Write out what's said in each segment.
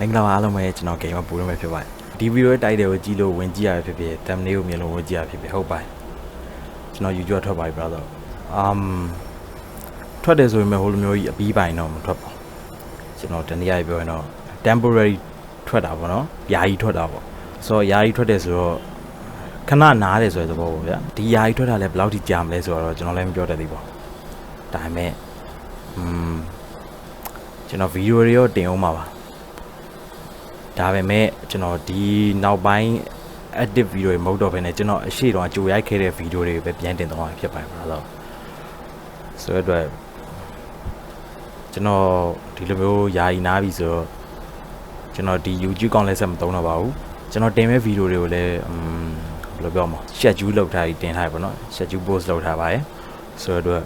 မင်္ဂလာပါအားလုံးပဲကျွန်တော်ဂိမ်းမှာပူလို့ပဲဖြစ်ပါတယ်ဒီဗီဒီယိုရဲ့တိုက်တယ်ကိုကြည့်လို့ဝင်ကြည့်ရဖြစ်ဖြစ်တမ်လေးကိုမြင်လို့ဝင်ကြည့်ရဖြစ်ဖြစ်ဟုတ်ပါတယ်ကျွန်တော် YouTube ထွက်ပါပြီ brother um ထွက်တယ်ဆိုရင်လည်းဟိုလိုမျိုးကြီးအပြီးပိုင်တော့မထွက်ပါဘူးကျွန်တော်တနည်းအားဖြင့်ပြောရင်တော့ temporary ထွက်တာပေါ့နော်ယာယီထွက်တာပေါ့ဆိုတော့ယာယီထွက်တယ်ဆိုတော့ခဏနားတယ်ဆိုတဲ့သဘောပေါ့ဗျာဒီယာယီထွက်တာလည်းဘယ်လောက်ထိကြာမလဲဆိုတော့ကျွန်တော်လည်းမပြောတတ်သေးပါဘူးဒါပေမဲ့ um ကျွန်တော်ဗီဒီယိုတွေရောတင်အောင်ပါပါ ဒါပေမဲ့ကျွန်တော်ဒီနောက်ပိုင်း edit video တွေမဟုတ်တော့ဘဲနဲ့ကျွန်တော်အရှိတော့ကြိုရိုက်ခဲ့တဲ့ video တွေပဲပြန်တင်သွားမှာဖြစ်ပါတယ်ဗျာဆိုတော့ဆိုတော့ကျွန်တော်ဒီလိုမျိုးယာယီနားပြီဆိုတော့ကျွန်တော်ဒီ YouTube ကောင်းလဲဆက်မသုံးတော့ပါဘူးကျွန်တော်တင်မဲ့ video တွေကိုလည်းอืมဘယ်လိုပြောမလဲ schedule လုပ်ထားပြီးတင်ထားရပါတော့ schedule post လုပ်ထားပါတယ်ဆိုတော့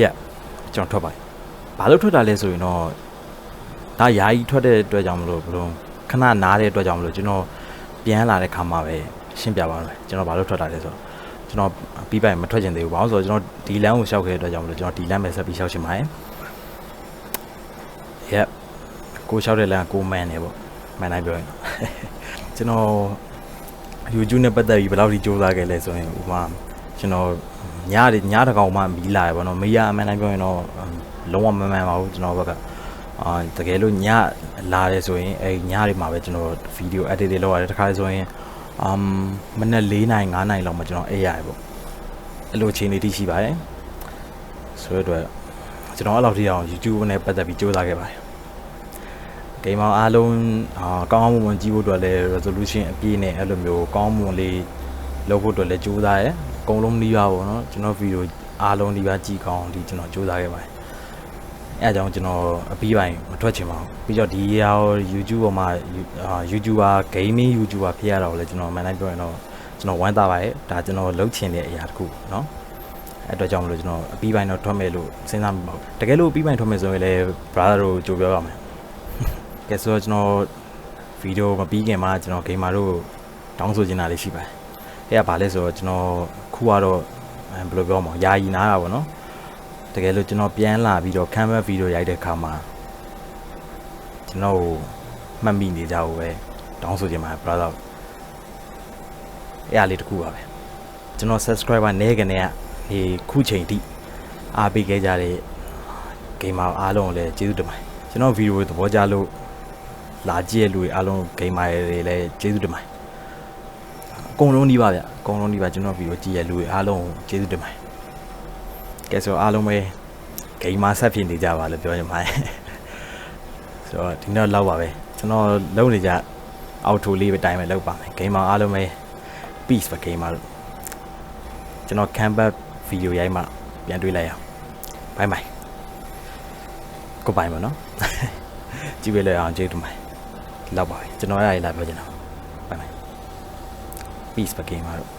yeah ကျွန်တော်ထွက်ပါတယ်ဘာလို့ထွက်တာလဲဆိုရင်တော့ ဒါယာယီထွက်တဲ့အတွက်ကြောင့်မလို့ဘလို့ခဏနားတဲ့အတွက်ကြောင့်မလို့ကျွန်တော်ပြန်လာတဲ့ခါမှာပဲရှင်းပြပါမယ်ကျွန်တော်ဘာလို့ထွက်တာလဲဆိုတော့ကျွန်တော်ပြီးပိုင်မထွက်ချင်သေးဘူးဘာလို့ဆိုတော့ကျွန်တော်ဒီလမ်းကိုရှောက်ခဲ့တဲ့အတွက်ကြောင့်မလို့ကျွန်တော်ဒီလမ်းပဲဆက်ပြီးရှောက်ချင်ပါတယ် yep ကိုရှောက်တဲ့လမ်းကိုမန်နေပေါ့မှန်တိုင်းပြောရင်ကျွန်တော် YouTube နဲ့ပတ်သက်ပြီးဘယ်လောက်ထိစူးစမ်းခဲ့လဲဆိုရင်ဥပမာကျွန်တော်ညတွေညတစ်ကောင်မှမီးလာရပါတော့မေးရအမှန်တိုင်းပြောရင်တော့လုံးဝမမှန်ပါဘူးကျွန်တော်ဘက်က အာတကယ်လို့ညလာတယ်ဆိုရင်အဲညတွေမှာပဲကျွန်တော်ဗီဒီယို edit တွေလုပ်ရတယ်တခါဆိုရင်အမ်မနေ့၄နိုင်၅နိုင်လောက်မှကျွန်တော်အေးရတယ်ပေါ့အဲ့လိုအချိန်လေးတိရှိပါတယ်ဆိုတော့အတွက်ကျွန်တော်အဲ့လောက်ထိအောင် YouTube နဲ့ပတ်သက်ပြီးစူးစမ်းခဲ့ပါတယ်ဂိမ်းမောင်အားလုံးအာကောင်းကောင်းမွန်မွန်ကြည့်ဖို့အတွက်လည်း resolution အပြည့်နဲ့အဲ့လိုမျိုးကောင်းမွန်လေးလုပ်ဖို့အတွက်လည်းစူးစမ်းရဲအကုန်လုံးနှီးပါပေါ့နော်ကျွန်တော်ဗီဒီယိုအားလုံးနှီးပါကြည့်ကောင်းဒီကျွန်တော်စူးစမ်းခဲ့ပါတယ် အဲအကြောင်းကျွန်တော်အပြီးပိုင်းမထွက်ချင်ပါဘူးပြီးတော့ဒီရော YouTube ပေါ်မှာအာ YouTuber gaming YouTuber ဖြစ်ရတော့လေကျွန်တော်မှန်တိုင်းပြောရင်တော့ကျွန်တော်ဝမ်းသာပါရဲ့ဒါကျွန်တော်လုပ်ချင်တဲ့အရာတစ်ခုเนาะအဲ့အတွက်ကြောင့်မလို့ကျွန်တော်အပြီးပိုင်းတော့ထွက်မယ်လို့စဉ်းစားမိပါဘူးတကယ်လို့အပြီးပိုင်းထွက်မယ်ဆိုရင်လည်း brother တို့ကြိုပြောရမယ်ကဲဆိုတော့ကျွန်တော်ဗီဒီယိုမပြီးခင်မှာကျွန်တော် gamer တို့တောင်းဆိုချင်တာလေးရှိပါတယ်အဲ့ဒါဘာလဲဆိုတော့ကျွန်တော်ခုကတော့ဘယ်လိုပြောမလဲယာယီနားတာပေါ့နော် တကယ်လို့ကျွန်တော်ပြန်လာပြီးတော့ canvas video ရိုက်တဲ့ခါမှာကျွန်တော်ကိုမှတ်မိနေကြဘူးပဲတောင်းဆိုချင်ပါတယ် brother အဲ့အရာလေးတစ်ခုပါပဲကျွန်တော် subscriber နည်းကနေကဒီခုချိန်ထိအားပေးခဲ့ကြတဲ့ gamer အားလုံးကိုလည်းကျေးဇူးတင်ပါတယ်ကျွန်တော် video သဘောကျလို့လာကြည့်ရလူတွေအားလုံး gamer တွေလည်းကျေးဇူးတင်ပါတယ်အကုန်လုံးဒီပါဗျအကုန်လုံးဒီပါကျွန်တော် video ကြည့်ရလူတွေအားလုံးကိုကျေးဇူးတင်ပါတယ် ကဲဆိုအားလုံးပဲဂိမ်းမဆက်ဖြစ်နေကြပါလို့ပြောရင်ပါတယ်ဆိုတော့ဒီတော့လောက်ပါပဲကျွန်တော်လုံးနေကြအောက်ထိုလေးပဲတိုင်းပဲလောက်ပါမယ်ဂိမ်းမအားလုံးပဲ peace ပဲဂိမ်းမလို့ကျွန်တော် campus video ရိုက်မှပြန်တွေ့လိုက်အောင် bye bye ကိုပိုင်ပါနော်ကြည့်ပေးလိုက်အောင်ကျေးဇူးတင်ပါတယ်လောက်ပါပဲကျွန်တော်အဲ့ဒါလေးလာပြောချင်တာ bye bye peace ပဲဂိမ်းမလို့